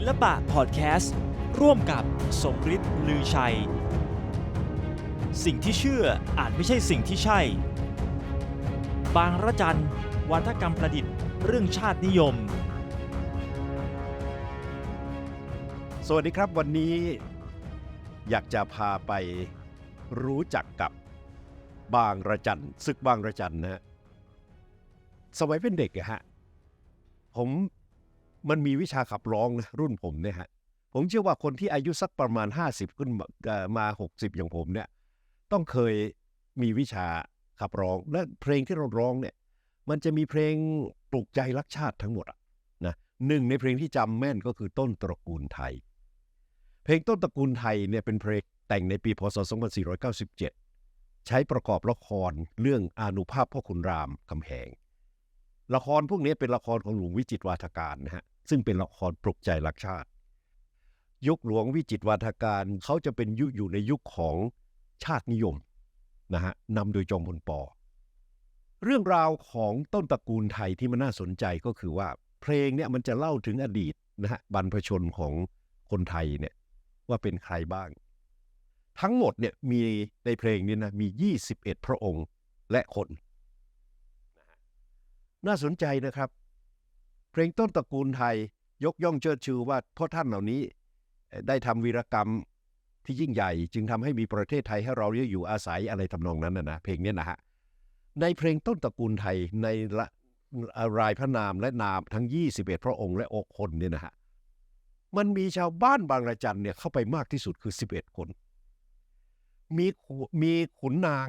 ศิลปะพอดแคสต์ ร่วมกับสมฤทธิ์ลือชัย สิ่งที่เชื่ออาจไม่ใช่สิ่งที่ใช่ บางระจันวัฒกรรมประดิษฐ์เรื่องชาตินิยม สวัสดีครับวันนี้อยากจะพาไปรู้จักกับบางระจันศึกบางระจันนะฮะสมัยเป็นเด็กอะฮะผม มันมีวิชาขับร้องนะรุ่นผมเนี่ยฮะผมเชื่อว่าคนที่อายุสักประมาณ 50 ขึ้นมา 60 อย่างผมเนี่ยต้องเคยมีวิชาขับร้อง และเพลงที่เราร้องเนี่ยมันจะมีเพลงปลุกใจรักชาติทั้งหมดอะนะหนึ่งในเพลงที่จำแม่นก็คือต้นตระกูลไทย เพลงต้นตระกูลไทยเนี่ยเป็นเพลงแต่งในปีพศ 2497 ใช้ประกอบละครเรื่องอนุภาพพ่อขุนรามคำแหง ละครพวกนี้เป็นละครของหลวงวิจิตรวาทการนะฮะซึ่งเป็นละครปลุกใจรักชาติ ยุคหลวงวิจิตรวาทการเขาจะเป็นยุคอยู่ในยุคของชาตินิยมนะฮะนำโดยจอมพลปอเรื่องราวของต้นตระกูลไทยที่มันน่าสนใจก็คือว่า เพลงเนี่ยมันจะเล่าถึงอดีตนะฮะบรรพชนของคนไทยเนี่ยว่าเป็นใครบ้าง ทั้งหมดเนี่ยมีในเพลงนี้นะมี 21 พระองค์และคน น่าสนใจนะครับ เพลงต้นตระกูลไทยยกย่องเชิดชูว่าพ่อท่านเหล่านี้ ได้ทำวีรกรรมที่ยิ่งใหญ่ จึงทำให้มีประเทศไทยให้เราได้อยู่อาศัยอะไรทำนองนั้นนะนะเพลงนี้นะฮะในเพลงต้นตระกูลไทยในละรายพระนามและนามทั้ง 21 พระองค์และอกคนเนี่ยนะฮะมันมีชาวบ้านบางระจันเนี่ยเข้าไปมากที่สุดคือ 11 คน มีมีขุนนาง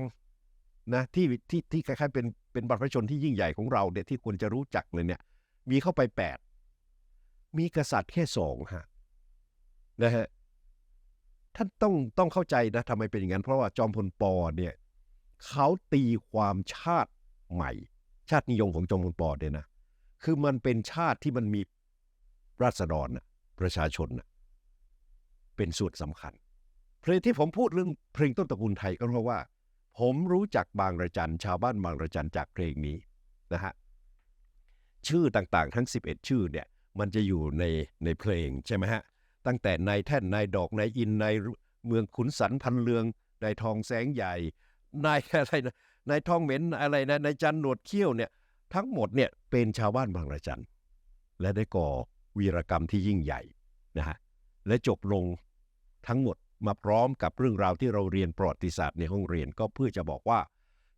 นะที่ที่ที่คล้ายๆเป็น เป็นบรรพชนที่ยิ่งใหญ่ของเราเนี่ยที่ควรจะรู้จักเลยเนี่ย มีเข้าไปแปดมีกษัตริย์แค่สองฮะนะฮะท่านต้องต้องเข้าใจนะทำไมเป็นอย่างนั้น เพราะว่าจอมพลปอเนี่ยเขาตีความชาติใหม่ ชาตินิยมของจอมพลปอเนี่ยนะคือมันเป็นชาติที่มันมีราษฎรประชาชนเป็นส่วนสำคัญเพลงที่ผมพูดเรื่องเพลงต้นตระกูลไทยก็เพราะว่า ผมรู้จักบางระจันชาวบ้านบางระจันจากเพลงนี้นะฮะชื่อต่างๆ ทั้ง 11 ชื่อเนี่ยมันจะอยู่ในในเพลงใช่ไหมฮะตั้งแต่นายแท่นนายดอกนายอินนายเมืองขุนสันพันเลืองนายทองแสงใหญ่นายอะไรนะนายทองเหม็นอะไรนะนายจันหนวดเขี้ยวเนี่ยทั้งหมดเนี่ยเป็นชาวบ้านบางระจันและได้ก่อวีรกรรมที่ยิ่งใหญ่นะฮะและจบลงทั้งหมด มาพร้อมกับเรื่องราวที่เราเรียนประวัติศาสตร์ในห้องเรียนก็เพื่อจะบอกว่า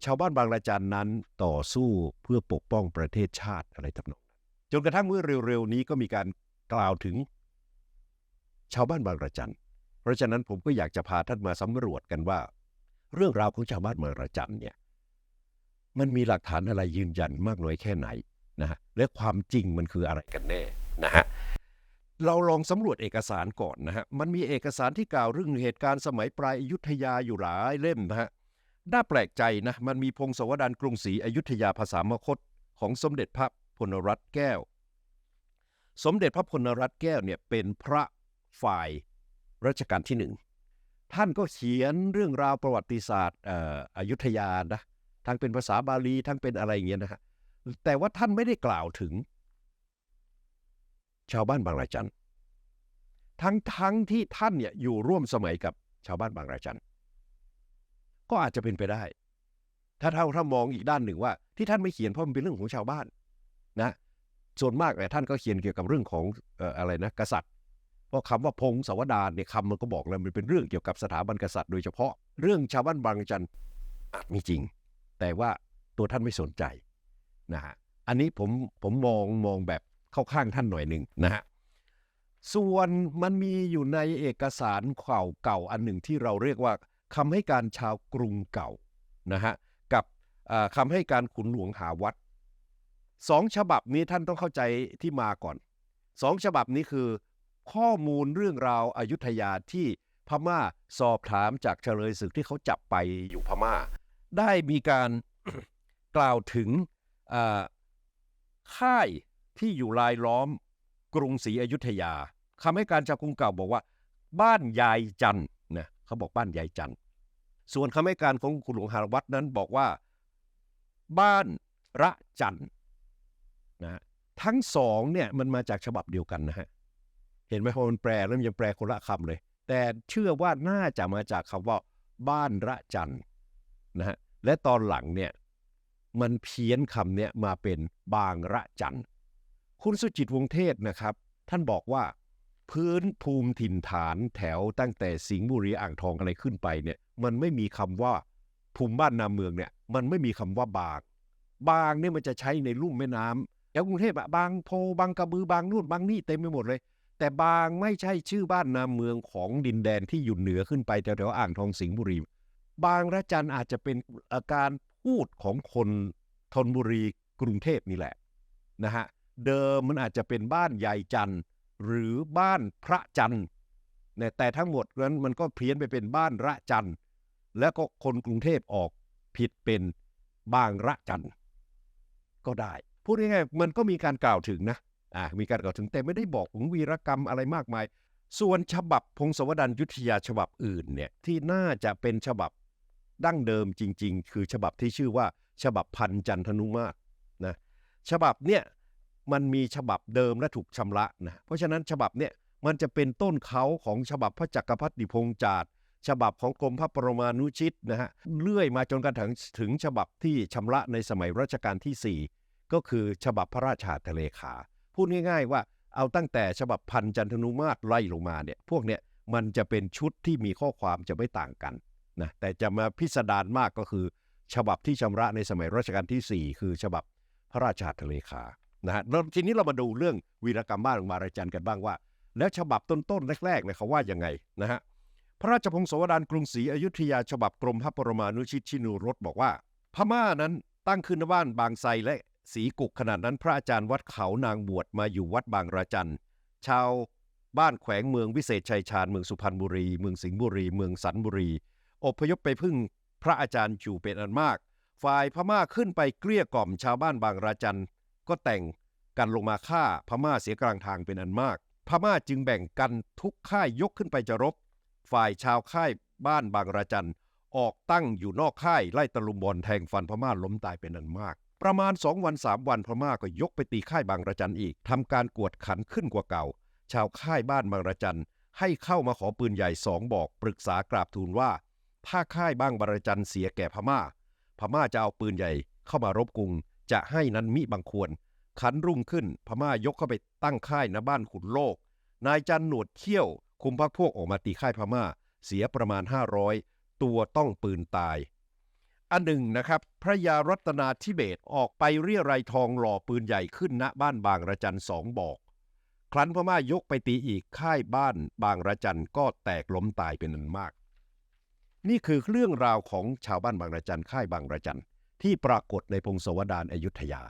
ชาวบ้านบางระจันนั้นต่อสู้เพื่อปกป้องประเทศชาติอะไรทำนองจนกระทั่งเมื่อเร็วๆนี้ก็มีการกล่าวถึง ชาวบ้านบางระจันเพราะฉะนั้นผมก็อยากจะพาท่านมาสำรวจกันว่า เรื่องราวของชาวบ้านบางระจันเนี่ยมันมีหลักฐานอะไรยืนยันมากน้อยแค่ไหนนะฮะและความจริงมันคืออะไรกันแน่นะฮะ เราลองสำรวจเอกสารก่อนนะฮะ มันมีเอกสารที่กล่าวเรื่องเหตุการณ์สมัยปลายอยุธยาอยู่หลายเล่มนะฮะ น่าแปลกใจนะ มันมีพงศวดารกรุงศรีอยุธยาภาษามคตของสมเด็จพระพลรัตน์แก้ว สมเด็จพระพลรัตน์แก้วเนี่ยเป็นพระฝ่ายรัชกาลที่หนึ่ง ท่านก็เขียนเรื่องราวประวัติศาสตร์เอ่ออยุธยานะ ทั้งเป็นภาษาบาลีทั้งเป็นอะไรอย่างเงี้ยนะฮะ แต่ว่าท่านไม่ได้กล่าวถึง ชาวบ้านบางระจัน ทั้งทั้งที่ท่านเนี่ยอยู่ร่วมสมัยกับชาวบ้านบางระจัน ก็อาจจะเป็นไปได้ ถ้าเราถ้ามองอีกด้านหนึ่งว่า ที่ท่านไม่เขียนเพราะมันเป็นเรื่องของชาวบ้านนะ ส่วนมากเนี่ยท่านก็เขียนเกี่ยวกับเรื่องของอออะไรนะกษัตริย์เพราะคำว่าพงศาวดารเนี่ยคำมันก็บอกแล้วมันเป็นเรื่องเกี่ยวกับสถาบันกษัตริย์โดยเฉพาะเรื่องชาวบ้านบางระจันอาจมีจริง แต่ว่าตัวท่านไม่สนใจนะฮะอันนี้ผมผมมองมองแบบ เข้าข้างท่านหน่อยหนึ่งนะฮะส่วนมันมีอยู่ในเอกสารเก่าวเก่าอันหนึ่งที่เราเรียกว่าคำให้การชาวกรุงเก่านะฮะกับอ่าคำให้การขุนหลวงหาวัดสองฉบับนี้ท่านต้องเข้าใจที่มาก่อนสองฉบับนี้คือ ข้อมูลเรื่องราวอายุทยาที่พม่าสอบถามจากเฉลยศึกที่เขาจับไปอยู่พม่า ได้มีการกล่าวถึงค่าย ที่อยู่รายล้อมกรุงศรีอยุธยาคำให้การจากกรุงเก่าบอกว่า บ้านยายจันนะเขาบอกบ้านยายจันส่วนคำให้การของคุณหลวงหารวัดนั้นบอกว่า บ้านระจันนะทั้งสองเนี่ยมันมาจากฉบับเดียวกันนะฮะเห็นไหมพอมันแปลแล้วมันยังแปลคนละคำเลย แต่เชื่อว่าน่าจะมาจากคำว่า บ้านระจันนะฮะและตอนหลังเนี่ยมันเพี้ยนคำเนี่ยมาเป็นบางระจัน คุณสุจิตวงเทศนะครับ ท่านบอกว่าพื้นภูมิถิ่นฐานแถวตั้งแต่สิงห์บุรีอ่างทองอะไรขึ้นไปเนี่ย มันไม่มีคำว่าภูมิบ้านนาเมืองเนี่ย มันไม่มีคำว่าบาง บางเนี่ยมันจะใช้ในลุ่มแม่น้ำแถวกรุงเทพอะบางโพบางกระบือบางนู่นบางนี่เต็มไปหมดเลย แต่บางไม่ใช่ชื่อบ้านนาเมืองของดินแดนที่อยู่เหนือขึ้นไปแถวๆอ่างทองสิงห์บุรี บางระจันอาจจะเป็นอาการพูดของคนธนบุรีกรุงเทพนี่แหละนะฮะ เดิมมันอาจจะเป็นบ้านยายจันทร์หรือบ้านพระจันทร์เนี่ยแต่ทั้งหมดนั้นมันก็เพี้ยนไปเป็นบ้านระจันทร์แล้วก็คนกรุงเทพออกผิดเป็นบางระจันทร์ก็ได้ พูดง่ายๆมันก็มีการกล่าวถึงนะอ่ามีการกล่าวถึงแต่ไม่ได้บอกถึงวีรกรรมอะไรมากมาย ส่วนฉบับพงศวดารยุทธยาฉบับอื่นเนี่ยที่น่าจะเป็นฉบับดั้งเดิมจริง ๆ คือฉบับที่ชื่อว่า ฉบับพันจันทนุมาตรนะฉบับเนี่ย มันมีฉบับเดิมและถูกชำระนะเพราะฉะนั้นฉบับเนี่ยมันจะเป็นต้นเขาของฉบับพระจักรพรรดิพงษ์จาดฉบับของกรมพระปรมานุชิตนะฮะเลื่อยมาจนกระทั่งถึงฉบับที่ชำระในสมัยรัชกาลที่ 4 ก็คือฉบับพระราชาทะเลขา พูดง่ายๆว่าเอาตั้งแต่ฉบับพันจันทนุมาตรไล่ลงมาเนี่ยพวกเนี่ยมันจะเป็นชุดที่มีข้อความจะไม่ต่างกันนะแต่จะมาพิสดารมากก็คือ ฉบับที่ชำระในสมัยรัชกาลที่ 4 คือฉบับพระราชาทะเลขา นะฮะแล้วทีนี้เรามาดูเรื่องวีรกรรมบ้านของมารจันกันบ้างว่า แล้วฉบับต้นๆแรกๆเนี่ยเขาว่ายังไงนะฮะพระราชพงศาวดารกรุงศรีอยุธยาฉบับกรมพระปรมานุชิตชินูรสบอกว่า พม่านั้นตั้งขึ้นในบ้านบางไทรและศรีกุกขนาดนั้นพระอาจารย์วัดเขานางบวชมาอยู่วัดบางระจันชาวบ้านแขวงเมืองวิเศษชัยชาญเมืองสุพรรณบุรี เมืองสิงห์บุรี เมืองสันบุรี อพยพไปพึ่งพระอาจารย์อยู่เป็นอันมาก ฝ่ายพม่าขึ้นไปเกลี้ยกล่อมชาวบ้านบางระจัน ก็แต่งกันลงมาฆ่าพม่าเสียกลางทางเป็นอันมาก พม่าจึงแบ่งกันทุกค่ายยกขึ้นไปจะรบ ฝ่ายชาวค่ายบ้านบางระจันออกตั้งอยู่นอกค่ายไล่ตะลุมบอลแทงฟันพม่าล้มตายเป็นอันมาก ประมาณสองวันสามวันพม่าก็ยกไปตีค่ายบางระจันอีกทำการกวดขันขึ้นกว่าเก่า ชาวค่ายบ้านบางระจันให้เข้ามาขอปืนใหญ่สองบอกปรึกษากราบทูลว่า ถ้าค่ายบ้างบางระจันเสียแก่พม่า พม่าจะเอาปืนใหญ่เข้ามารบกรุง จะให้นั้นมิบังควร ขันรุ่งขึ้น พม่ายกเข้าไปตั้งค่ายณบ้านขุนโลก นายจันหนวดเขี้ยว คุมพักพวกออกมาตีค่ายพม่า เสียประมาณ 500 ตัวต้องปืนตาย อันหนึ่งนะครับ พระยารัตนาธิเบศออกไปเรียรายทองหล่อปืนใหญ่ขึ้นณบ้านบางระจันสองบอก ครั้นพม่ายกไปตีอีกค่ายบ้านบางระจันก็แตกล้มตายเป็นอันมาก นี่คือเรื่องราวของชาวบ้านบางระจันค่ายบางระจัน ที่ปรากฏในพงศวดารอยุธยา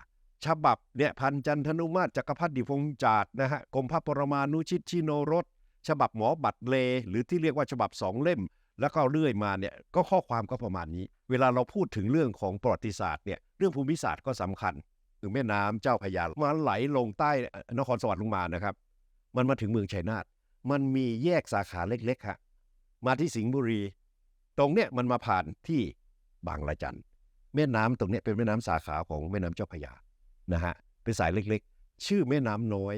ฉบับเนี่ยพันจันทนุมาตรจักรพรรดิพงจาดนะฮะกรมพระปรมานุชิตชิโนรสฉบับหมอบัตรเล หรือที่เรียกว่าฉบับสองเล่ม แล้วก็เรื่อยมาเนี่ยก็ข้อความก็ประมาณนี้ เวลาเราพูดถึงเรื่องของประวัติศาสตร์เนี่ยเรื่องภูมิศาสตร์ก็สำคัญคือแม่น้ำเจ้าพยามันไหลลงใต้นครสวรรค์ลงมานะครับ มันมาถึงเมืองชัยนาทมันมีแยกสาขาเล็กๆฮะมาที่สิงห์บุรี ตรงเนี้ยมันมาผ่านที่บางระจัน แม่น้ำตรงนี้เป็นแม่น้ำสาขาของแม่น้ำเจ้าพยานะฮะเป็นสายเล็กๆ ชื่อแม่น้ำน้อย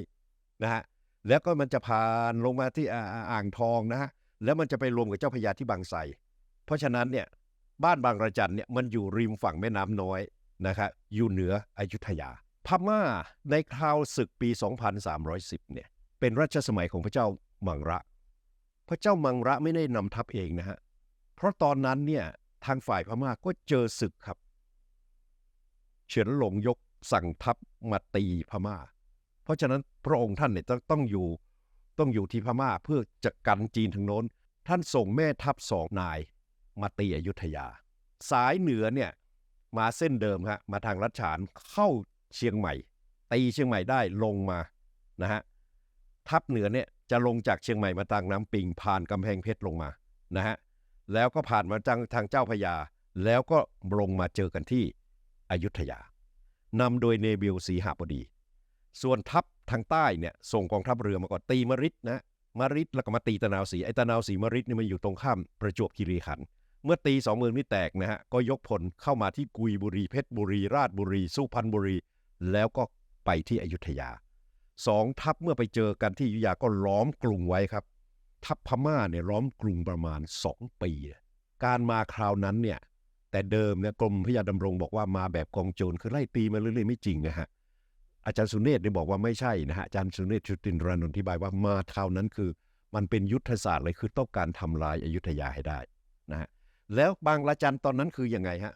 นะฮะแล้วก็มันจะผ่านลงมาที่อ่าอ่างทองนะฮะแล้วมันจะไปรวมกับเจ้าพยาที่บางไทรเพราะฉะนั้นเนี่ยบ้านบางระจันเนี่ยมันอยู่ริมฝั่งแม่น้ำน้อยนะครับอยู่เหนืออยุธยา พม่าในคราวศึกปี 2310เนี่ยเป็นรัชสมัยของพระเจ้ามังระ พระเจ้ามังระไม่ได้นำทัพเองนะฮะเพราะตอนนั้นเนี่ย ทางฝ่ายพม่าก็เจอศึกครับ เฉินหลงยกสั่งทัพมาตีพม่า เพราะฉะนั้นพระองค์ท่านเนี่ยต้องอยู่ต้องอยู่ที่พม่าเพื่อจะกันจีนทางโน้น ท่านส่งแม่ทัพสองนายมาตีอยุธยา สายเหนือเนี่ยมาเส้นเดิมฮะมาทางรัชฉานเข้าเชียงใหม่ ตีเชียงใหม่ได้ลงมานะฮะทัพเหนือเนี่ยจะลงจากเชียงใหม่มาทางน้ำปิงผ่านกำแพงเพชรลงมานะฮะ แล้วก็ผ่านมาทางทางเจ้าพระยาแล้วก็ลงมาเจอกันที่อยุธยานำโดยเนบิลศรีหบดี ส่วนทัพทางใต้เนี่ยส่งกองทัพเรือมาก่อนตีมริดนะมริดแล้วก็มาตีตะนาวศรีไอ้ตะนาวศรีมริดนี่มันอยู่ตรงข้ามประจวบคีรีขันธ์เมื่อตีสองเมืองนี้แตกนะฮะก็ยกพลเข้ามาที่กุยบุรีเพชรบุรี ราชบุรี สุพรรณบุรี แล้วก็ไปที่อยุธยาสองทัพเมื่อไปเจอกันที่อยุธยาก็ล้อมกรุงไว้ครับ ทัพพม่าเนี่ยล้อมกรุงประมาณสองปี การมาคราวนั้นเนี่ยแต่เดิมเนี่ยกรมพระยาดำรงบอกว่ามาแบบกองโจรคือไล่ตีมาเรื่อยๆไม่จริงนะฮะอาจารย์สุเนศเนี่ยบอกว่าไม่ใช่นะฮะอาจารย์สุเนศชุตินรานนท์อธิบายว่ามาคราวนั้นคือ มันเป็นยุทธศาสตร์เลยคือต้องการทำลายอยุธยาให้ได้นะฮะแล้วบางละจันตอนนั้นคือยังไงฮะ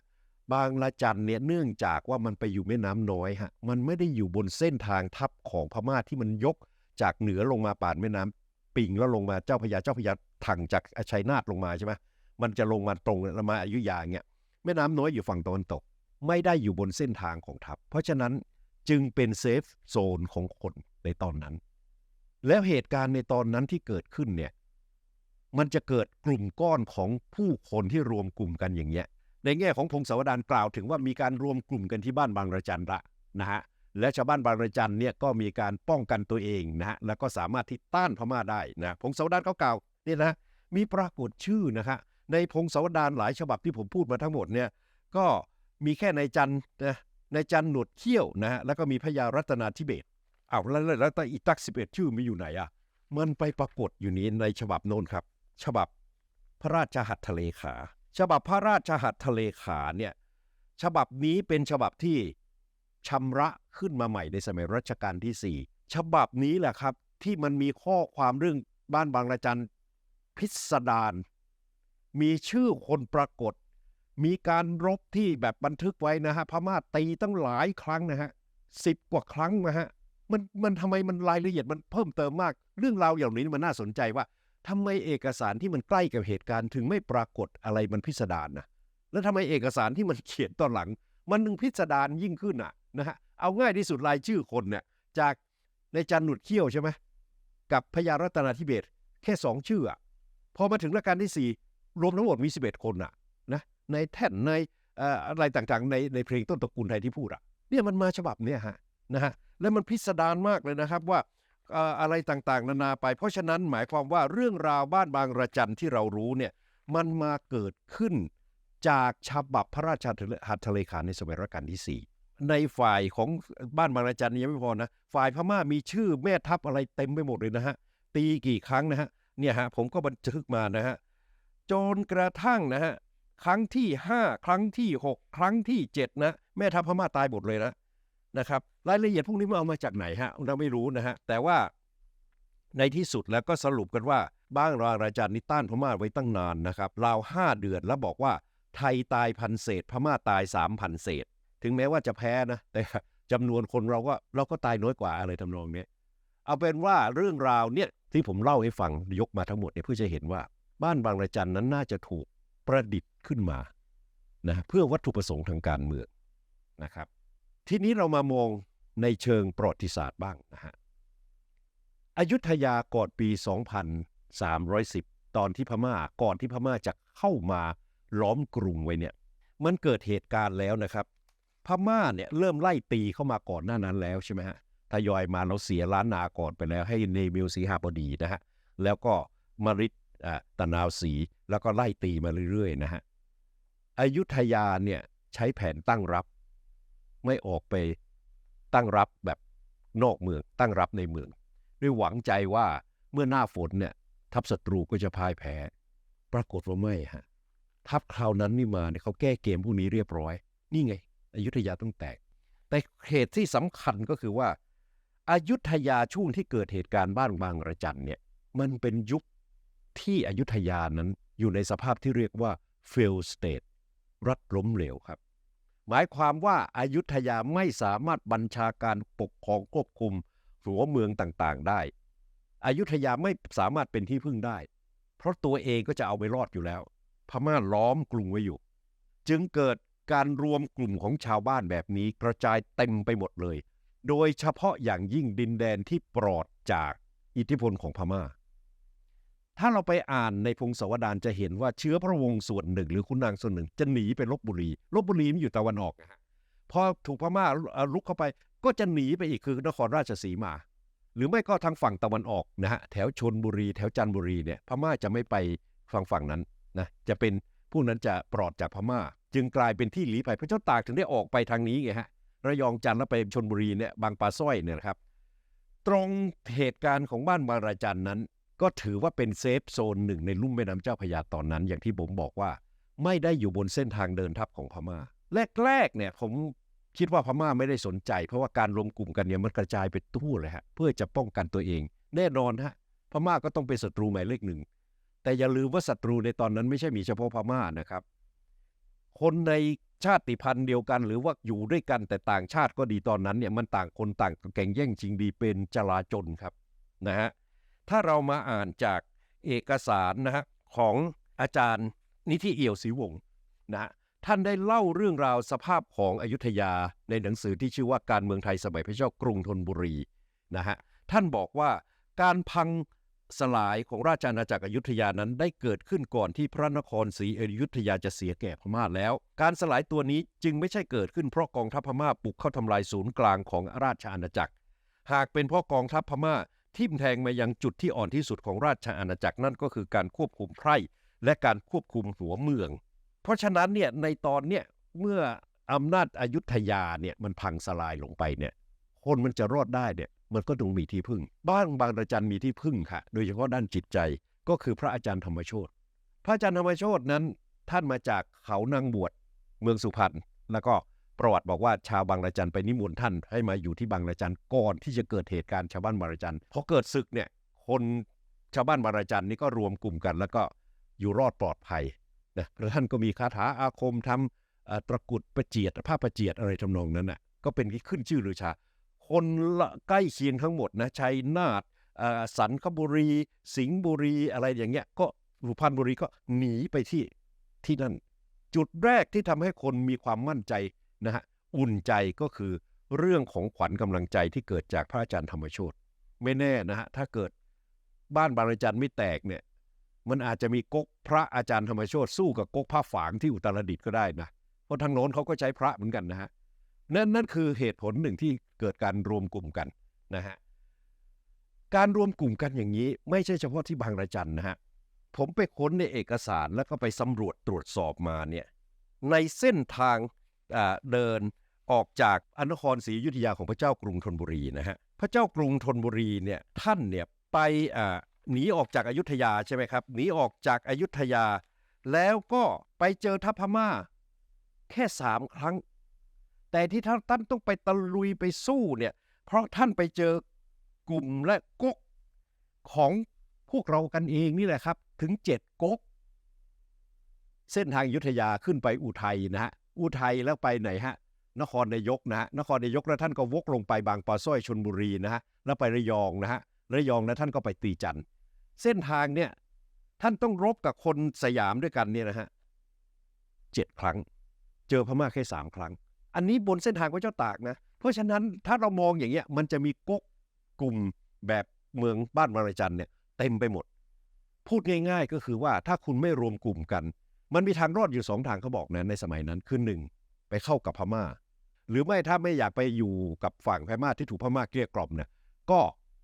บางละจันเนี่ยเนื่องจากว่ามันไปอยู่แม่น้ำน้อยฮะมันไม่ได้อยู่บนเส้นทางทัพของพม่าที่มันยกจากเหนือลงมาป่านแม่น้ำ ปิงแล้วลงมาเจ้าพระยาเจ้าพระยาถังจากชัยนาทลงมาใช่ไหมมันจะลงมาตรงแล้วมาอายุยาเนี่ยแม่น้ำน้อยอยู่ฝั่งตะวันตก ไม่ได้อยู่บนเส้นทางของทัพ เพราะฉะนั้นจึงเป็นเซฟโซนของคนในตอนนั้น แล้วเหตุการณ์ในตอนนั้นที่เกิดขึ้นเนี่ยมันจะเกิดกลุ่มก้อนของผู้คนที่รวมกลุ่มกันอย่างเงี้ยในแง่ของพงศาวดารกล่าวถึงว่ามีการรวมกลุ่มกันที่บ้านบางระจันละนะฮะ และชาวบ้านบางระจันเนี่ยก็มีการป้องกันตัวเองนะฮะแล้วก็สามารถที่ต้านพม่าได้นะพงศาวดารเขากล่าวเนี่ยนะมีปรากฏชื่อนะฮะในพงศาวดารหลายฉบับที่ผมพูดมาทั้งหมดเนี่ยก็มีแค่ในจันนะในจันหนวดเขี้ยวนะฮะแล้วก็มีพญารัตนาธิเบศอ้าวแล้วแล้วแต่อีตักสิบเอ็ดชื่อมีอยู่ไหนอะมันไปปรากฏอยู่นี้ในฉบับโน้นครับ ฉบับพระราชหัตถเลขา ฉบับพระราชหัตถเลขาเนี่ยฉบับนี้เป็นฉบับที่ ชำระขึ้นมาใหม่ในสมัยรัชกาลที่สี่ฉบับนี้แหละครับ ที่มันมีข้อความเรื่องบ้านบางระจันพิสดารมีชื่อคนปรากฏ มีการรบที่แบบบันทึกไว้นะฮะพม่าตีตั้งหลายครั้งนะฮะสิบกว่าครั้งนะฮะมันมันทำไมมันรายละเอียดมันเพิ่มเติมมาก เรื่องราวอย่างนี้มันน่าสนใจว่าทำไมเอกสารที่มันใกล้กับเหตุการณ์ถึงไม่ปรากฏอะไรมันพิสดารนะแล้วทำไมเอกสารที่มันเขียนตอนหลัง มันนึงพิสดารยิ่งขึ้นอะ นะฮะเอาง่ายที่สุดรายชื่อคนเนี่ยจากในจันหนุดเขี้ยวใช่ไหมกับพญารัตนาธิเบศแค่สองชื่ออะพอมาถึงรัชกาลที่สี่รวมทั้งหมดมีสิบเอ็ดคนอะนะในแท่นในออะไรต่างๆ ในในเพลงต้นตระกูลไทยที่พูดอะเนี่ยมันมาฉบับเนี่ยฮะนะฮะแล้วมันพิสดารมากเลยนะครับว่าเอ่ออะไรต่างๆ นานาไป เพราะฉะนั้นหมายความว่าเรื่องราวบ้านบางระจันที่เรารู้เนี่ยมันมาเกิดขึ้นจากฉบับพระราชหัตถเลขาในสมัยรัชกาลที่ 4 ในฝ่ายของบ้านบางระจันยังไม่พอนะฝ่ายพม่ามีชื่อแม่ทัพอะไรเต็มไปหมดเลยนะฮะตีกี่ครั้งนะฮะเนี่ยฮะผมก็บันทึกมานะฮะจนกระทั่งนะฮะครั้งที่ 5 ครั้งที่ 6 ครั้งที่ 7 นะแม่ทัพพม่าตายหมดเลยนะนะครับรายละเอียดพวกนี้มันเอามาจากไหนฮะเราไม่รู้นะฮะแต่ว่าในที่สุดแล้วก็สรุปกันว่าบ้างราราจารย์นิต้านพม่าไว้ตั้งนานนะครับราวห้าเดือนแล้วบอกว่าไทยตายพันเศษพม่าตายสามพันเศษ ถึงแม้ว่าจะแพ้นะแต่จำนวนคนเราก็เราก็ตายน้อยกว่าอะไรทำนองนี้เอาเป็นว่าเรื่องราวเนี่ยที่ผมเล่าให้ฟังยกมาทั้งหมดเนี่ยเพื่อจะเห็นว่าบ้านบางระจันนั้นน่าจะถูกประดิษฐ์ขึ้นมานะเพื่อวัตถุประสงค์ทางการเมืองนะครับ ทีนี้เรามามองในเชิงประวัติศาสตร์บ้างนะฮะอยุธยาก่อนปี 2310 ตอนที่พม่าก่อนที่พม่าจะเข้ามาล้อมกรุงไว้เนี่ย มันเกิดเหตุการณ์แล้วนะครับ พม่าเนี่ยเริ่มไล่ตีเข้ามาก่อนหน้านั้นแล้วใช่ไหมฮะทยอยมาเราเสียล้านนาก่อนไปแล้ว ให้เนมิลสีหาบดีนะฮะแล้วก็มาริดอ่าตะนาวสีแล้วก็ไล่ตีมาเรื่อยๆนะฮะอยุธยาเนี่ยใช้แผนตั้งรับ ไม่ออกไปตั้งรับแบบนอกเมืองตั้งรับในเมือง ด้วยหวังใจว่าเมื่อหน้าฝนเนี่ยทัพศัตรูก็จะพ่ายแพ้ ปรากฏว่าไม่ฮะทัพคราวนั้นนี่มาเนี่ยเขาแก้เกมพวกนี้เรียบร้อย นี่ไง อยุธยาต้องแตก แต่เหตุที่สำคัญก็คือว่าอายุธยาช่วงที่เกิดเหตุการณ์บ้านบางระจันเนี่ยมันเป็นยุคที่อยุธยานั้นอยู่ในสภาพที่เรียกว่า fail state รัฐล้มเหลวครับ หมายความว่าอายุธยาไม่สามารถบัญชาการปกครองควบคุมหัวเมืองต่างๆ ได้อายุธยาไม่สามารถเป็นที่พึ่งได้ เพราะตัวเองก็จะเอาไปรอดอยู่แล้ว พม่าล้อมกรุงไว้อยู่ จึงเกิด การรวมกลุ่มของชาวบ้านแบบนี้กระจายเต็มไปหมดเลย โดยเฉพาะอย่างยิ่งดินแดนที่ปลอดจากอิทธิพลของพม่า ถ้าเราไปอ่านในพงศาวดารจะเห็นว่าเชื้อพระวงศ์ส่วนหนึ่ง หรือคุณนางส่วนหนึ่ง จะหนีไปลบบุรีลบบุรีมันอยู่ตะวันออกนะฮะพอถูกพม่าเอ่อลุกเข้าไปก็จะหนีไปอีกคือนครราชสีมา หรือไม่ก็ทางฝั่งตะวันออกนะฮะแถวชนบุรี แถวจันทบุรีเนี่ยพม่าจะไม่ไปฝั่งฝั่งนั้นนะจะเป็น ผู้นั้นจะปลอดจากพม่า จึงกลายเป็นที่หลีภัยพระเจ้าตากถึงได้ออกไปทางนี้ไงฮะระยองจันทร์แล้วไปชนบุรีเนี่ยบางปลาสร้อยเนี่ยนะครับ ตรงเหตุการณ์ของบ้านบางระจันนั้น ก็ถือว่าเป็นเซฟโซนหนึ่งในลุ่มแม่น้ำเจ้าพระยาตอนนั้น อย่างที่ผมบอกว่า ไม่ได้อยู่บนเส้นทางเดินทัพของพม่าแรกๆเนี่ยผมคิดว่าพม่าไม่ได้สนใจ เพราะว่าการรวมกลุ่มกันเนี่ยมันกระจายไปทั่วเลยฮะเพื่อจะป้องกันตัวเอง แน่นอนฮะพม่าก็ต้องเป็นศัตรูหมายเลขหนึ่ง แต่อย่าลืมว่าศัตรูในตอนนั้นไม่ใช่มีเฉพาะพม่านะครับ คนในชาติพันธุ์เดียวกันหรือว่าอยู่ด้วยกันแต่ต่างชาติก็ดีตอนนั้นเนี่ยมันต่างคนต่างแข่งแย่งจริงดีเป็นจลาจลครับนะฮะถ้าเรามาอ่านจากเอกสารนะฮะของอาจารย์นิธิเอี่ยวศรีวงศ์นะฮะท่านได้เล่าเรื่องราวสภาพของอยุธยาในหนังสือที่ชื่อว่าการเมืองไทยสมัยพระเจ้ากรุงธนบุรีนะฮะท่านบอกว่าการพัง สลายของราชอาณาจักรอยุธยานั้นได้เกิดขึ้นก่อนที่พระนครศรีอยุธยาจะเสียแก่พม่าแล้ว การสลายตัวนี้จึงไม่ใช่เกิดขึ้นเพราะกองทัพพม่าบุกเข้าทำลายศูนย์กลางของราชอาณาจักร หากเป็นเพราะกองทัพพม่าทิ่มแทงมายังจุดที่อ่อนที่สุดของราชอาณาจักรนั่นก็คือการควบคุมไพร่และการควบคุมหัวเมือง เพราะฉะนั้นเนี่ยในตอนเนี่ยเมื่ออำนาจอยุธยาเนี่ยมันพังสลายลงไปเนี่ยคนมันจะรอดได้เนี่ย มันก็ต้องมีที่พึ่ง บ้านบางระจันมีที่พึ่งค่ะ โดยเฉพาะด้านจิตใจก็คือพระอาจารย์ธรรมโชตพระอาจารย์ธรรมโชตนั้น ท่านมาจากเขานางบวชเมืองสุพรรณแล้วก็ประวัติบอกว่าชาวบางระจันไปนิมนต์ท่านให้มาอยู่ที่บางระจันก่อนที่จะเกิดเหตุการณ์ชาวบ้านบางระจันพอเกิดศึกเนี่ยคนชาวบ้านบางระจันนี่ก็รวมกลุ่มกัน แล้วก็อยู่รอดปลอดภัยนะพระท่านก็มีคาถาอาคมทำเอ่อตระกุดประเจียดผ้าประเจียดอะไรทำนองนั้นน่ะก็เป็นที่ขึ้นชื่อลือชา คนใกล้เคียงทั้งหมดนะชัยนาทสันคบุรี สิงห์บุรีอะไรอย่างเงี้ย ก็สุพรรณบุรีก็หนีไปที่ที่นั่น จุดแรกที่ทำให้คนมีความมั่นใจนะฮะอุ่นใจก็คือเรื่องของขวัญกำลังใจที่เกิดจากพระอาจารย์ธรรมโชตไม่แน่นะฮะถ้าเกิดบ้านบางระจันไม่แตกเนี่ย มันอาจจะมีก๊กพระอาจารย์ธรรมโชตสู้กับก๊กผ้าฝางที่อุตรดิตถ์ก็ได้นะเพราะทางโน้นเขาก็ใช้พระเหมือนกันนะฮะ นั่นนั่นคือเหตุผลหนึ่งที่เกิดการรวมกลุ่มกันนะฮะการรวมกลุ่มกันอย่างนี้ ไม่ใช่เฉพาะที่บางระจันนะฮะผมไปค้นในเอกสารแล้วก็ไปสำรวจตรวจสอบมาเนี่ยในเส้นทางเดินออกจากอนครศรีอยุธยาของพระเจ้ากรุงธนบุรีนะฮะพระเจ้ากรุงธนบุรีเนี่ยท่านเนี่ยไปหนีออกจากอายุทยาใช่ไหมครับหนีออกจากอายุทยา แล้วก็ไปเจอทัพพม่า แค่สามครั้ง แต่ที่ท่านท่านต้องไปตะลุยไปสู้เนี่ย เพราะท่านไปเจอกลุ่มและก๊กของพวกเรากันเองนี่แหละครับ ถึงเจ็ดก๊ก เส้นทางยุทธยาขึ้นไปอุทัยนะฮะอุทัยแล้วไปไหนฮะ นครนายกนะฮะนครนายกแล้วท่านก็วกลงไปบางปะสร้อยชนบุรีนะฮะแล้วไประยองนะฮะระยองแล้วท่านก็ไปตีจันทร์เส้นทางเนี่ยท่านต้องรบกับคนสยามด้วยกันเนี่ยนะฮะเจ็ดครั้ง เจอพม่าแค่สามครั้ง อันนี้บนเส้นทางพระเจ้าตากนะ เพราะฉะนั้นถ้าเรามองอย่างเงี้ยมันจะมีก๊กกลุ่มแบบเมืองบ้านบาระจันเนี่ยเต็มไปหมด พูดง่าย ๆ ก็คือว่าถ้าคุณไม่รวมกลุ่มกัน มันมีทางรอดอยู่สองทางเขาบอกนะในสมัยนั้นคือหนึ่งไปเข้ากับพม่า หรือไม่ถ้าไม่อยากไปอยู่กับฝั่งพม่าที่ถูกพม่าเกลี้ยกล่อมเนี่ยก็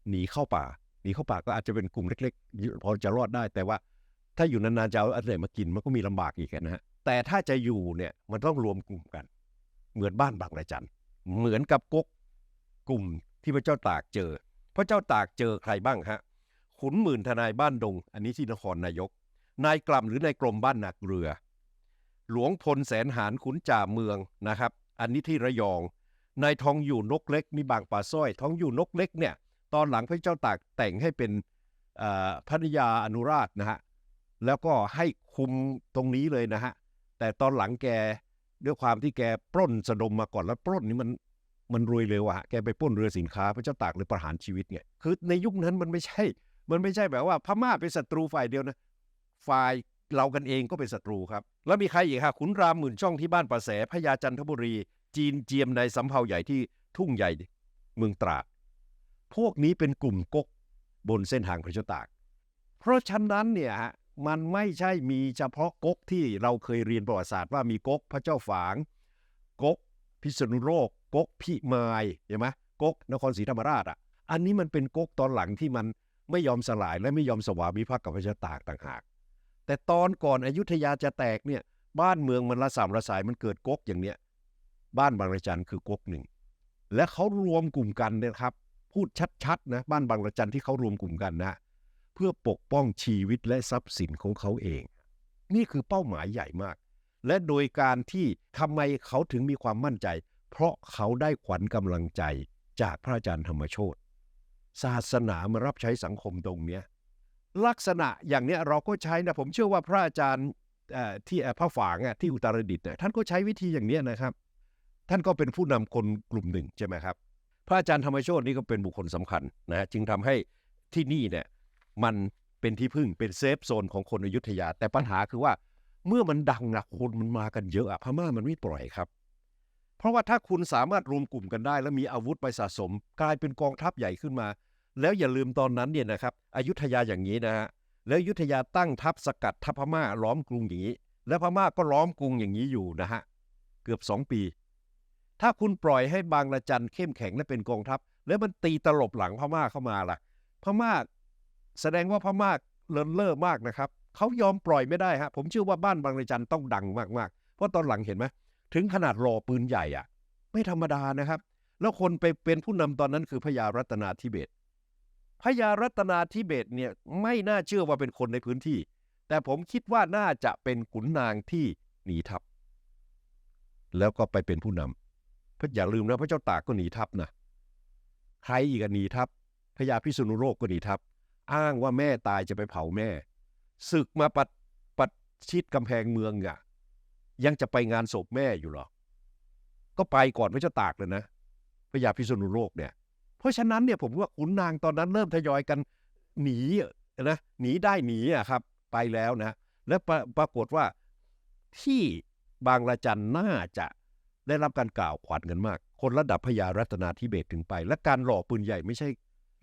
หนีเข้าป่าหนีเข้าป่าก็อาจจะเป็นกลุ่มเล็กๆพอจะรอดได้ แต่ว่าถ้าอยู่นานๆจะเอาอะไรมากินมันก็มีลำบากอีกนะฮะแต่ถ้าจะอยู่เนี่ยมันต้องรวมกลุ่มกัน เหมือนบ้านบางระจัน เหมือนกับก๊กกลุ่มที่พระเจ้าตากเจอ พระเจ้าตากเจอใครบ้างฮะ ขุนหมื่นทนายบ้านดง อันนี้ที่นครนายก นายกล่ำหรือนายกรมบ้านนาเกลือ หลวงพลแสนหารขุนจ่าเมืองนะครับ อันนี้ที่ระยอง นายทองอยู่นกเล็กนี่บางป่าสร้อย ทองอยู่นกเล็กเนี่ยตอนหลังพระเจ้าตากแต่งให้เป็นเอ่อพัทยาอนุราชนะฮะ แล้วก็ให้คุมตรงนี้เลยนะฮะ แต่ตอนหลังแก ด้วยความที่แกปล้นสะดมมาก่อนแล้วปล้นนี่มันมันรวยเร็วอะแกไปปล้นเรือสินค้าพระเจ้าตากเลยประหารชีวิตไงคือในยุคนั้นมันไม่ใช่ มันไม่ใช่แบบว่าพม่าเป็นศัตรูฝ่ายเดียวนะฝ่ายเรากันเองก็เป็นศัตรูครับ แล้วมีใครอีกฮะขุนรามหมื่นช่องที่บ้านป่าแสพญาจันทบุรี จีนเจียมในสำเภาใหญ่ที่ทุ่งใหญ่เมืองตราดพวกนี้เป็นกลุ่มก๊กบนเส้นทางพระเจ้าตาก เพราะฉะนั้นเนี่ยฮะ มันไม่ใช่มีเฉพาะก๊กที่เราเคยเรียนประวัติศาสตร์ว่ามีก๊กพระเจ้าฝางก๊กพิษณุโลกก๊กพิมายเห็นไหมก๊กนครศรีธรรมราชอะ อันนี้มันเป็นก๊กตอนหลังที่มันไม่ยอมสลายและไม่ยอมสวามิภักดิ์กับพระเจ้าตากต่างหาก แต่ตอนก่อนอยุธยาจะแตกเนี่ย บ้านเมืองมันละสามระสายมันเกิดก๊กอย่างเนี้ย บ้านบางระจันคือก๊กหนึ่ง และเขารวมกลุ่มกันเนยครับ พูดชัดๆนะบ้านบางระจันที่เขารวมกลุ่มกันนะ เพื่อปกป้องชีวิตและทรัพย์สินของเขาเอง นี่คือเป้าหมายใหญ่มาก และโดยการที่ทำไมเขาถึงมีความมั่นใจ เพราะเขาได้ขวัญกำลังใจจากพระอาจารย์ธรรมโชตศาสนามารับใช้สังคมตรงเนี้ยลักษณะอย่างเนี้ยเราก็ใช้นะผมเชื่อว่าพระอาจารย์ที่พระฝางที่อุตรดิตถ์ท่านก็ใช้วิธีอย่างเนี้ยนะครับ ท่านก็เป็นผู้นำคนกลุ่มหนึ่งใช่ไหมครับ พระอาจารย์ธรรมโชตนี่ก็เป็นบุคคลสำคัญนะฮะจึงทำให้ที่นี่เนี่ย มันเป็นที่พึ่งเป็นเซฟโซนของคนอยุธยา แต่ปัญหาคือว่าเมื่อมันดังนะคนมันมากันเยอะอะพม่ามันไม่ปล่อยครับ เพราะว่าถ้าคุณสามารถรวมกลุ่มกันได้ แล้วมีอาวุธไปสะสม กลายเป็นกองทัพใหญ่ขึ้นมา แล้วอย่าลืมตอนนั้นเนี่ยนะครับอยุธยาอย่างนี้นะฮะแล้วยุธยาตั้งทัพสกัดทัพพม่าล้อมกรุงอย่างนี้ แล้วพม่าก็ล้อมกรุงอย่างนี้อยู่นะฮะเกือบสองปี ถ้าคุณปล่อยให้บางละจันเข้มแข็งและเป็นกองทัพ แล้วมันตีตลบหลังพม่าเข้ามาล่ะ พม่า แสดงว่าพม่าเลินเล่อมากนะครับเขายอมปล่อยไม่ได้ฮะผมเชื่อว่าบ้านบางระจันต้องดังมากๆ เพราะตอนหลังเห็นไหมถึงขนาดรอปืนใหญ่อะไม่ธรรมดานะครับ แล้วคนไปเป็นผู้นำตอนนั้นคือพญารัตนาธิเบศพญารัตนาธิเบศเนี่ยไม่น่าเชื่อว่าเป็นคนในพื้นที่ แต่ผมคิดว่าน่าจะเป็นขุนนางที่หนีทัพ แล้วก็ไปเป็นผู้นำพระอย่าลืมนะพระเจ้าตากก็หนีทัพนะใครอีกหนีทัพพญาพิษณุโลกก็หนีทัพ อ้างว่าแม่ตายจะไปเผาแม่ศึกมาปัดปัดชิดกำแพงเมืองอะยังจะไปงานศพแม่อยู่หรอ ก็ไปก่อนพระเจ้าตากเลยนะพญาพิษณุโลกเนี่ย เพราะฉะนั้นเนี่ยผมว่าขุนนางตอนนั้นเริ่มทยอยกันหนีนะหนีได้หนีอะครับ ไปแล้วนะ และปรปรากฏว่าที่บางระจันน่าจะได้รับการกล่าวขวัญกันมาก คนระดับพญารัตนาธิเบศถึงไป และการหล่อปืนใหญ่ไม่ใช่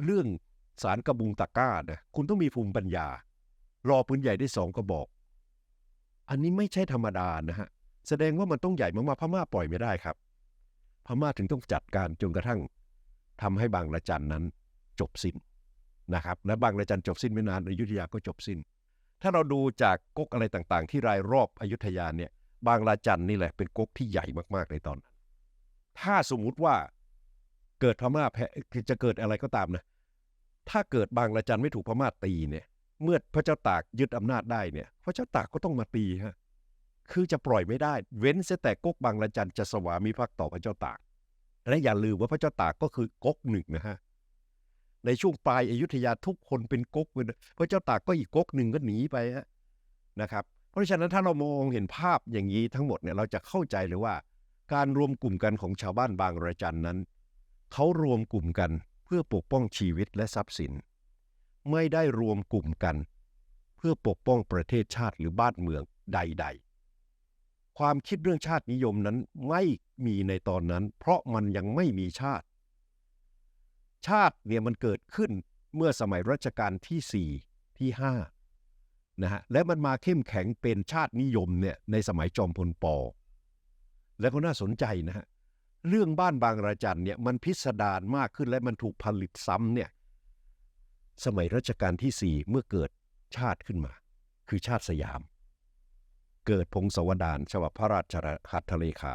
เรื่อง สารกระบุงตะกร้านะคุณต้องมีภูมิปัญญา รอปืนใหญ่ได้สองกระบอก อันนี้ไม่ใช่ธรรมดานะฮะ แสดงว่ามันต้องใหญ่มากๆพม่าปล่อยไม่ได้ครับ พม่าถึงต้องจัดการจนกระทั่งทำให้บางระจันนั้นจบสิ้นนะครับ และบางระจันจบสิ้นไม่นานอยุธยาก็จบสิ้น ถ้าเราดูจากก๊กอะไรต่างๆ ที่รายรอบอยุธยาเนี่ย บางระจันนี่แหละเป็นก๊กที่ใหญ่มากๆในตอนนั้น ถ้าสมมุติว่าเกิดพม่าแพ้จะเกิดอะไรก็ตามนะ ถ้าเกิดบางระจันไม่ถูกพม่าตีเนี่ย เมื่อพระเจ้าตากยึดอำนาจได้เนี่ย พระเจ้าตากก็ต้องมาตีฮะคือจะปล่อยไม่ได้ เว้นเสียแต่ก๊กบางระจันจะสวามิภักดิ์ต่อพระเจ้าตาก และอย่าลืมว่าพระเจ้าตากก็คือก๊กหนึ่งนะฮะในช่วงปลายอายุธยาทุกคนเป็นก๊กเลยพระเจ้าตากก็อีกก๊กหนึ่งก็หนีไปฮะนะครับ เพราะฉะนั้นถ้าเรามองเห็นภาพอย่างนี้ทั้งหมดเนี่ยเราจะเข้าใจเลยว่า การรวมกลุ่มกันของชาวบ้านบางระจันนั้นเขารวมกลุ่มกัน พื่อปกป้องชีวิตและทรัพย์สิน ไม่ได้รวมกลุ่มกัน เพื่อปกป้องประเทศชาติหรือบ้านเมืองใด ๆ ความคิดเรื่องชาตินิยมนั้นไม่มีในตอนนั้น เพราะมันยังไม่มีชาติ ชาติเนี่ยมันเกิดขึ้นเมื่อสมัยรัชกาลที่สี่ที่ห้านะฮะและมันมาเข้มแข็งเป็นชาตินิยมเนี่ยในสมัยจอมพลปแล้วก็น่าสนใจนะฮะ เรื่องบ้านบางระจันเนี่ยมันพิสดารมากขึ้นและมันถูกผลิตซ้ำเนี่ยสมัยรัชกาลที่สี่เมื่อเกิดชาติขึ้นมา คือชาติสยาม เกิดพงศาวดารฉบับพระราชหัตถเลขา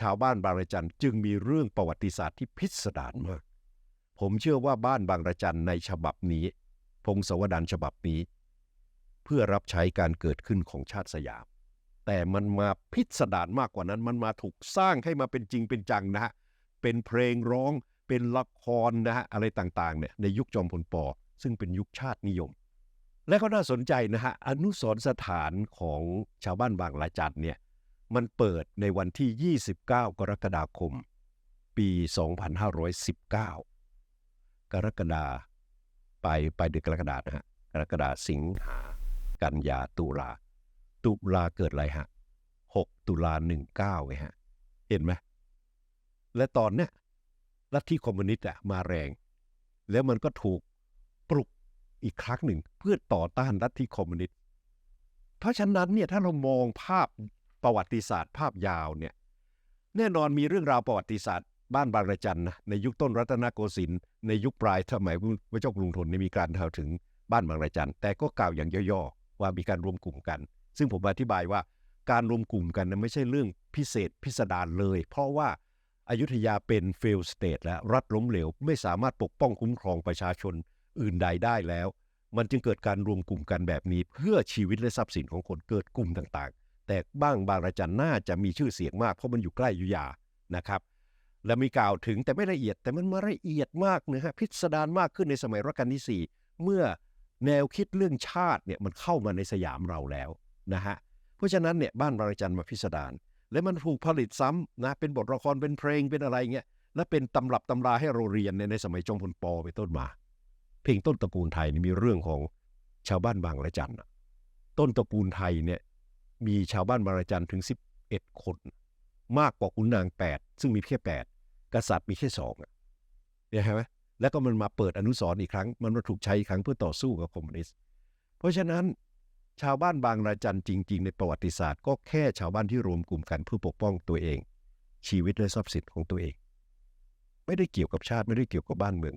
ชาวบ้านบางระจันจึงมีเรื่องประวัติศาสตร์ที่พิสดารมาก ผมเชื่อว่าบ้านบางระจันในฉบับนี้ พงศาวดารฉบับนี้ เพื่อรับใช้การเกิดขึ้นของชาติสยาม แต่มันมาพิสดารมากกว่านั้น มันมาถูกสร้างให้มาเป็นจริงเป็นจังนะฮะ เป็นเพลงร้อง เป็นละครนะฮะ อะไรต่างๆเนี่ยในยุคจอมพลปซึ่งเป็นยุคชาตินิยม และก็น่าสนใจนะฮะ อนุสรสถานของชาวบ้านบางละจันเนี่ย มันเปิดในวันที่ 29 กรกฎาคม ปี 2519 กรกฎาไปไปเดือนกรกฎานะฮะ กรกฎาสิงหา กันยาตุลา ตุลาเกิดอะไรฮะ6ตุลา19ไงฮะ เห็นไหมและตอนเนี้ยลัทธิคอมมิวนิสต์อะมาแรง แล้วมันก็ถูกปลุกอีกครั้งหนึ่ง เพื่อต่อต้านลัทธิคอมมิวนิสต์เพราะฉะนั้นเนี่ยถ้าเรามองภาพประวัติศาสตร์ ภาพยาวเนี่ยแน่นอนมีเรื่องราวประวัติศาสตร์ บ้านบางระจันนะในยุคต้นรัตนโกสินทร์ในยุคปลายสมัยพระเจ้ากรุงธนมีการเล่าถึงบ้านบางระจันแต่ก็กล่าวอย่างย่อๆว่ามีการรวมกลุ่มกัน ซึ่งผมอธิบายว่าการรวมกลุ่มกันนะไม่ใช่เรื่องพิเศษพิสดารเลย เพราะว่าอยุธยาเป็น fail state แล้วรัฐล้มเหลว ไม่สามารถปกป้องคุ้มครองประชาชนอื่นใดได้แล้ว มันจึงเกิดการรวมกลุ่มกันแบบนี้ เพื่อชีวิตและทรัพย์สินของคนเกิดกลุ่มต่างๆ แต่บ้างบางระจันน่าจะมีชื่อเสียงมากเพราะมันอยู่ใกล้อยุยานะครับและมีกล่าวถึงแต่ไม่ละเอียดแต่มันมาละเอียดมากนะฮะพิสดารมากขึ้นในสมัยรัชกาลที่ 4 เมื่อแนวคิดเรื่องชาติเนี่ยมันเข้ามาในสยามเราแล้ว นะฮะเพราะฉะนั้นเนี่ยบ้านบางระจันมาพิสดารและมันถูกผลิตซ้ำนะเป็นบทละครเป็นเพลงเป็นอะไรเงี้ยและเป็นตำรับตำราให้เราเรียนในในสมัยจอมพลปอไปนต้นมา เพลงต้นตระกูลไทยนี่มีเรื่องของชาวบ้านบางระจันนะต้นตระกูลไทยเนี่ยมีชาวบ้านบางระจันถึง 11 คน มากกว่าขุนนาง 8 ซึ่งมีแค่ 8 กษัตริย์มีแค่สองเนี่ยเห็นไหมแล้วก็มันมาเปิดอนุสรณ์อีกครั้ง มันมาถูกใช้อีกครั้งเพื่อต่อสู้กับคอมมิวนิสต์เพราะฉะนั้น ชาวบ้านบางระจันจริง ๆ ในประวัติศาสตร์ ก็แค่ชาวบ้านที่รวมกลุ่มกันเพื่อปกป้องตัวเอง ชีวิตและทรัพย์สินของตัวเอง ไม่ได้เกี่ยวกับชาติไม่ได้เกี่ยวกับบ้านเมือง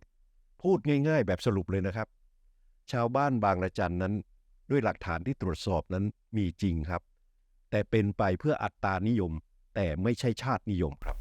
พูดง่าย ๆ แบบสรุปเลยนะครับ ชาวบ้านบางระจันนั้น ด้วยหลักฐานที่ตรวจสอบนั้นมีจริงครับ แต่เป็นไปเพื่ออัตตานิยม แต่ไม่ใช่ชาตินิยมครับ